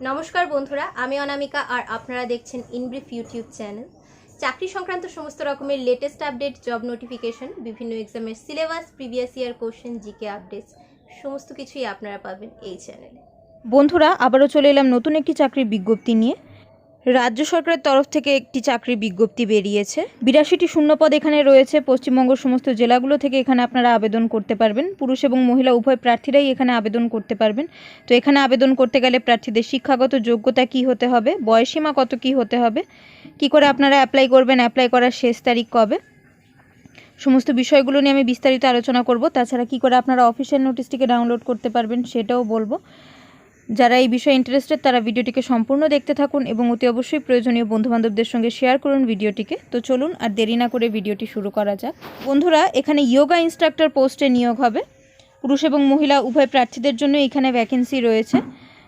নমস্কার বন্ধুরা, আমি অনামিকা আর আপনারা দেখছেন ইনব্রিফ ইউটিউব চ্যানেল। চাকরি সংক্রান্ত সমস্ত রকমের লেটেস্ট আপডেট জব নোটিফিকেশন বিভিন্ন এক্সামের syllabus previous year question GK updates সমস্ত কিছুই আপনারা পাবেন এই চ্যানেলে বন্ধুরা, আবারও চলে এলাম নতুন একটি চাকরির বিজ্ঞপ্তি নিয়ে। রাজ্য সরকারের তরফ থেকে একটি চাকরির বিজ্ঞপ্তি বেরিয়েছে। বিরাশিটি শূন্যপদ এখানে রয়েছে। পশ্চিমবঙ্গ সমস্ত জেলাগুলো থেকে এখানে আপনারা আবেদন করতে পারবেন। পুরুষ এবং মহিলা উভয় প্রার্থীরাই এখানে আবেদন করতে পারবেন। তো এখানে আবেদন করতে গেলে প্রার্থীদের শিক্ষাগত যোগ্যতা কি হতে হবে? বয়সীমা কত কি হতে হবে? কি করে আপনারা অ্যাপ্লাই করবেন? অ্যাপ্লাই করার শেষ তারিখ কবে? সমস্ত বিষয়গুলো নিয়ে আমি বিস্তারিত আলোচনা করব। তাছাড়া কি করে আপনারা অফিসিয়াল নোটিশটিকে ডাউনলোড করতে পারবেন সেটাও বলব। যারা এই বিষয়ে ইন্টারেস্টেড তারা ভিডিওটিকে সম্পূর্ণ দেখতে থাকুন এবং অতি অবশ্যই প্রয়োজনীয় বন্ধুবান্ধবদের সঙ্গে শেয়ার করুন ভিডিওটিকে। তো চলুন আর দেরি না করে ভিডিওটি শুরু করা যাক। বন্ধুরা, এখানে ইয়োগা ইনস্ট্রাক্টর পোস্টে নিয়োগ হবে। পুরুষ এবং মহিলা উভয় প্রার্থীদের জন্য এখানে ভ্যাকেন্সি রয়েছে।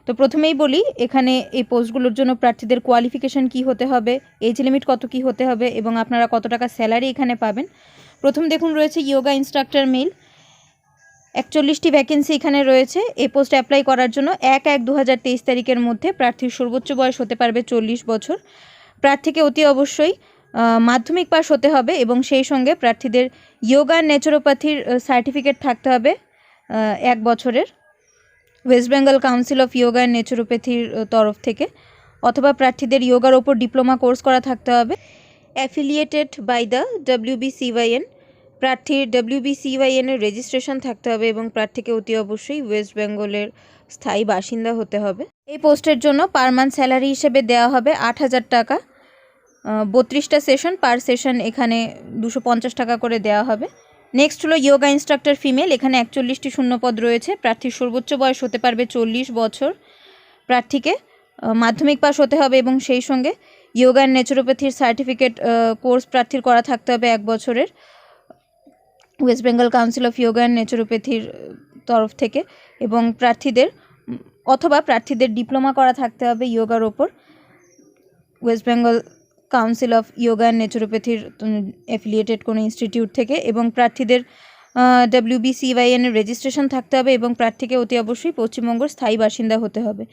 তো প্রথমেই বলি, এখানে এই পোস্টগুলোর জন্য প্রার্থীদের কোয়ালিফিকেশন কি হতে হবে এজ লিমিট কত কি হতে হবে এবং আপনারা কত টাকা স্যালারি এখানে পাবেন। প্রথম দেখুন রয়েছে ইয়োগা ইনস্ট্রাক্টর মেল একচল্লিশটি ভ্যাকেন্সি এখানে রয়েছে। এই পোস্ট অ্যাপ্লাই করার জন্য এক এক দু তারিখের মধ্যে প্রার্থীর সর্বোচ্চ বয়স হতে পারবে চল্লিশ বছর। প্রার্থীকে অতি অবশ্যই মাধ্যমিক পাস হতে হবে এবং সেই সঙ্গে প্রার্থীদের ইয়োগা ন্যাচুরোপ্যাথির সার্টিফিকেট থাকতে হবে এক বছরের। West Bengal council of yoga and ন্যাচুরোপ্যাথির তরফ থেকে অথবা প্রার্থীদের ইয়োগার ওপর ডিপ্লোমা কোর্স করা থাকতে হবে। অ্যাফিলিয়েটেড বাই দ্য ডাব্লিউবিসিওয়াইএন প্রার্থীর ডাব্লিউবিসিওয়াইএন এর রেজিস্ট্রেশন থাকতে হবে এবং প্রার্থীকে অতি অবশ্যই ওয়েস্ট বেঙ্গলের স্থায়ী বাসিন্দা হতে হবে। এই পোস্টের জন্য পার মান্থ স্যালারি হিসেবে দেওয়া হবে আট হাজার টাকা। বত্রিশটা সেশন পার সেশন এখানে দুশো পঞ্চাশ টাকা করে দেওয়া হবে। নেক্সট হলো ইয়োগা ইনস্ট্রাক্টর ফিমেল এখানে একচল্লিশটি শূন্যপদ রয়েছে। প্রার্থীর সর্বোচ্চ বয়স হতে পারবে চল্লিশ বছর। প্রার্থীকে মাধ্যমিক পাস হতে হবে এবং সেই সঙ্গে ইয়োগা অ্যান্ড ন্যাচুরোপ্যাথির সার্টিফিকেট কোর্স প্রার্থীর করা থাকতে হবে এক বছরের। West Bengal council of yoga and ন্যাচুরোপ্যাথির তরফ থেকে এবং প্রার্থীদের, অথবা প্রার্থীদের ডিপ্লোমা করা থাকতে হবে ইয়োগার ওপর। West Bengal council of yoga and ন্যাচুরোপ্যাথির affiliated কোনো ইনস্টিটিউট থেকে এবং প্রার্থীদের ডাব্লিউবিসিওয়াইএন রেজিস্ট্রেশন থাকতে হবে এবং প্রার্থীকে অতি অবশ্যই পশ্চিমবঙ্গের স্থায়ী বাসিন্দা হতে হবে।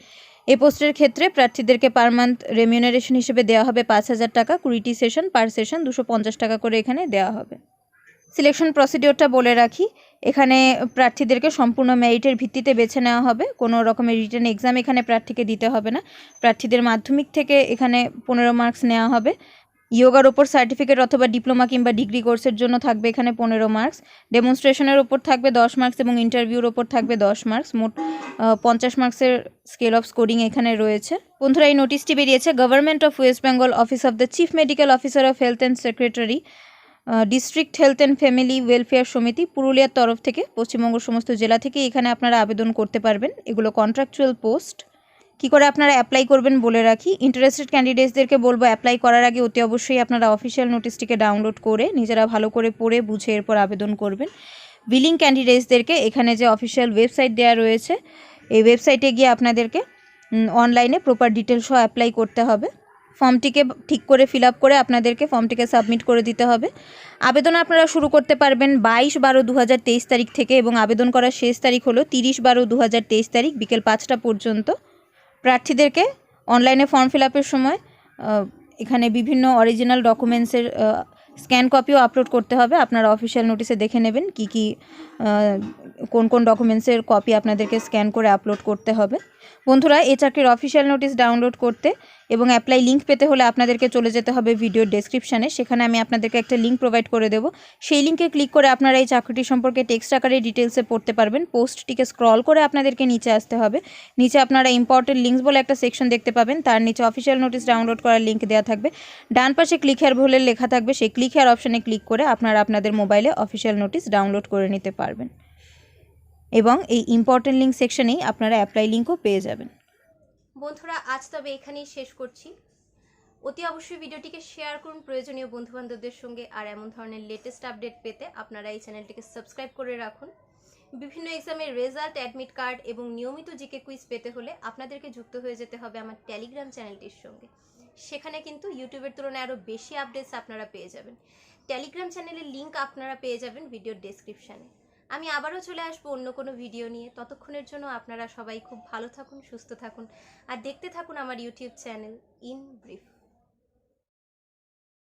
এই পোস্টের ক্ষেত্রে প্রার্থীদেরকে পার মান্থ রেমিউনারেশন হিসেবে দেওয়া হবে পাঁচ হাজার টাকা, কুড়িটি সেশন পার সেশন দুশো পঞ্চাশ টাকা করে এখানে দেওয়া হবে। সিলেকশন প্রসিডিওরটা বলে রাখি। এখানে প্রার্থীদেরকে সম্পূর্ণ মেরিটের ভিত্তিতে বেছে নেওয়া হবে। কোনো রকমের রিটার্ন এক্সাম এখানে প্রার্থীকে দিতে হবে না। প্রার্থীদের মাধ্যমিক থেকে এখানে পনেরো মার্কস নেওয়া হবে। ইয়োগার ওপর সার্টিফিকেট অথবা ডিপ্লোমা কিংবা ডিগ্রি কোর্সের জন্য থাকবে এখানে পনেরো মার্কস ডেমনস্ট্রেশনের ওপর থাকবে দশ মার্কস এবং ইন্টারভিউর ওপর থাকবে দশ মার্কস মোট পঞ্চাশ মার্কসের স্কেল অফ স্কোরিং এখানে রয়েছে। বন্ধুরা, এই নোটিশটি বেরিয়েছে government of West Bengal office of the chief medical officer of health and secretary district health and family welfare সমিতি পুরুলিয়ার তরফ থেকে, পশ্চিমবঙ্গ সমস্ত জেলা থেকে এখানে আপনারা আবেদন করতে পারবেন। এগুলো কন্ট্রাকচুয়াল পোস্ট কি করে আপনারা অ্যাপ্লাই করবেন বলে রাখি। ইন্টারেস্টেড ক্যান্ডিডেটসদেরকে বলব অ্যাপ্লাই করার আগে অতি অবশ্যই আপনারা অফিসিয়াল নোটিশটিকে ডাউনলোড করে, নিজেরা ভালো করে পড়ে, বুঝে এরপর আবেদন করবেন। বিলিং ক্যান্ডিডেটসদেরকে এখানে যে অফিসিয়াল ওয়েবসাইট দেওয়া রয়েছে, এই ওয়েবসাইটে গিয়ে আপনাদেরকে অনলাইনে প্রপার ডিটেলসও অ্যাপ্লাই করতে হবে। ফর্মটিকে ঠিক করে ফিল করে আপনাদেরকে ফর্মটিকে সাবমিট করে দিতে হবে। আবেদন আপনারা শুরু করতে পারবেন বাইশ বারো দু তারিখ থেকে এবং আবেদন করার শেষ তারিখ হলো তিরিশ বারো দু তারিখ বিকেল পাঁচটা পর্যন্ত। প্রার্থীদেরকে অনলাইনে ফর্ম ফিল সময় এখানে বিভিন্ন অরিজিনাল ডকুমেন্টসের স্ক্যান কপিও আপলোড করতে হবে। আপনারা অফিসিয়াল নোটিসে দেখে নেবেন কি কি কোন কোন ডকুমেন্টসের কপি আপনাদেরকে স্ক্যান করে আপলোড করতে হবে। বন্ধুরা এই চাকরির অফিসিয়াল নোটিস ডাউনলোড করতে এবং অ্যাপ্লাই লিঙ্ক পেতে হলে আপনাদেরকে চলে যেতে হবে ভিডিওর ডেসক্রিপশানে সেখানে আমি আপনাদেরকে একটা লিঙ্ক প্রোভাইড করে দেবো। সেই লিঙ্কে ক্লিক করে আপনারা এই চাকরিটি সম্পর্কে টেক্সট আকারে ডিটেলসে পড়তে পারবেন। পোস্টটিকে স্ক্রল করে আপনাদেরকে নিচে আসতে হবে। নিচে আপনারা ইম্পর্টেন্ট লিঙ্কস বলে একটা সেকশন দেখতে পাবেন। তার নিচে অফিসিয়াল নোটিস ডাউনলোড করার লিঙ্ক দেওয়া থাকবে। ডান পাশে ক্লিক হেয়ার ভুলের লেখা থাকবে। সেই ক্লিক হেয়ার অপশানে ক্লিক করে আপনারা আপনাদের মোবাইলে অফিসিয়াল নোটিস ডাউনলোড করে নিতে পারবেন। এবং এই ইম্পর্টেন্ট লিঙ্ক সেকশনেই আপনারা অ্যাপ্লাই লিঙ্কও পেয়ে যাবেন। বন্ধুরা, আজ তবে এখানেই শেষ করছি। অতি অবশ্যই ভিডিওটিকে শেয়ার করুন প্রয়োজনীয় বন্ধুবান্ধবদের সঙ্গে, আর এমন ধরনের লেটেস্ট আপডেট পেতে আপনারা এই চ্যানেলটিকে সাবস্ক্রাইব করে রাখুন। বিভিন্ন এক্সামের রেজাল্ট অ্যাডমিট কার্ড এবং নিয়মিত জিকে কুইজ পেতে হলে আপনাদেরকে যুক্ত হয়ে যেতে হবে আমার টেলিগ্রাম চ্যানেলটির সঙ্গে। সেখানে কিন্তু ইউটিউবের তুলনায় আরও বেশি আপডেটস আপনারা পেয়ে যাবেন। টেলিগ্রাম চ্যানেলের লিঙ্ক আপনারা পেয়ে যাবেন ভিডিওর ডেসক্রিপশানে আমি আবারও চলে আসব অন্য কোনো ভিডিও নিয়ে। ততক্ষণের জন্য আপনারা সবাই খুব ভালো থাকুন, সুস্থ থাকুন, আর দেখতে থাকুন আমার ইউটিউব চ্যানেল ইন ব্রিফ